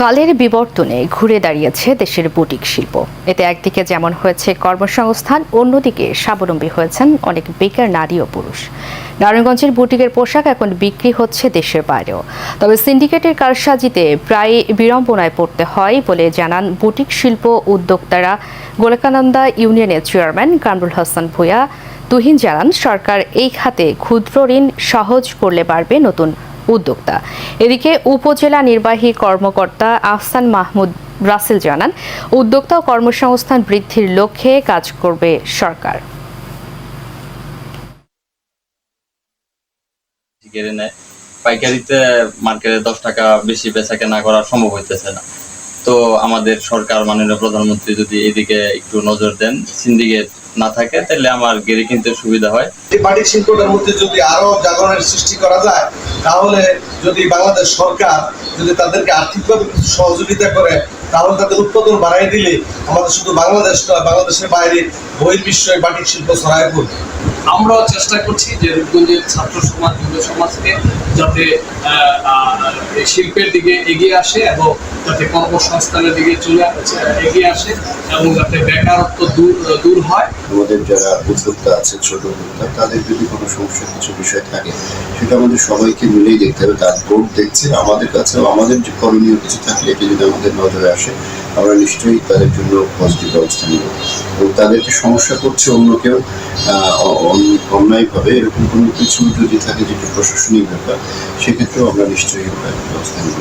কালের বিবর্তনে ঘুরে দাঁড়িয়েছে দেশের বুটিক শিল্প। এতে একদিকে যেমন হয়েছে কর্মসংস্থান, অন্যদিকে স্বাবলম্বী হয়েছেন অনেক বেকার নারী ও পুরুষ। নারায়ণগঞ্জের বুটিকের পোশাক এখন বিক্রি হচ্ছে দেশের বাইরেও। তবে সিন্ডিকেটের কারসাজিতে প্রায় বিড়ম্বনায় পড়তে হয় বলে জানান বুটিক শিল্প উদ্যোক্তারা। গোলকানন্দা ইউনিয়নের চেয়ারম্যান কামরুল হাসান ভূয়া তুহিন জানান, সরকার এই খাতে ক্ষুদ্র ঋণ সহজ করলে বাড়বে নতুন উদ্যোক্তা। এদিকে উপজেলা নির্বাহী কর্মকর্তা আহসান মাহমুদ রাসেল জানান, উদ্যোক্তা ও কর্মসংস্থান বৃদ্ধির লক্ষ্যে কাজ করবে সরকার। পাইকারিতে মার্কেটে দশ টাকা বেশি বেচা কেনা করা সম্ভব হইতেছে না। তো আমাদের সরকার মাননীয় প্রধানমন্ত্রী যদি এদিকে একটু নজর দেন, সিন্ডিকেট না থাকে, তাহলে আমার গেড়ে কিনতে সুবিধা হয়। এই বাটিক শিল্পটার মধ্যে যদি আরও জাগরণের সৃষ্টি করা যায়, তাহলে যদি বাংলাদেশ সরকার যদি তাদেরকে আর্থিকভাবে কিছু সহযোগিতা করে, তাহলে তাদের উৎপাদন বাড়াই দিলে আমাদের শুধু বাংলাদেশ নয়, বাংলাদেশের বাইরে বহির্বিশ্বে বাটিক শিল্প ছড়ায় পড়বে। আমরাও চেষ্টা করছি যে রূপগঞ্জের ছাত্র সমাজ, যুব সমাজকে যাতে শিল্পের দিকে এগিয়ে আসে এবং যাতে কর্মসংস্থানের দিকে চলে এগিয়ে আসে এবং যাতে বেকারত্ব দূর দূর হয়। আমাদের যারা উদ্যোক্তা আছে, ছোট উদ্যোক্তা, তাদের যদি কোনো সমস্যা, কিছু বিষয় থাকে, সেটা আমাদের সবাইকে মিলেই দেখতে হবে। তার বোর্ড দেখছে, আমাদের কাছে আমাদের যে করণীয় কিছু থাকলে এটি যদি আমাদের নজরে আসে আমরা নিশ্চয়ই তাদের জন্য পজিটিভ ব্যবস্থা নেব। এবং তাদেরকে সমস্যা করছে অন্য কেউ অন্যায়ভাবে এরকম কোনো কিছু যদি থাকে যেটি প্রশাসনিক ব্যাপার, সেক্ষেত্রেও আমরা নিশ্চয়ই ব্যবস্থা নেব।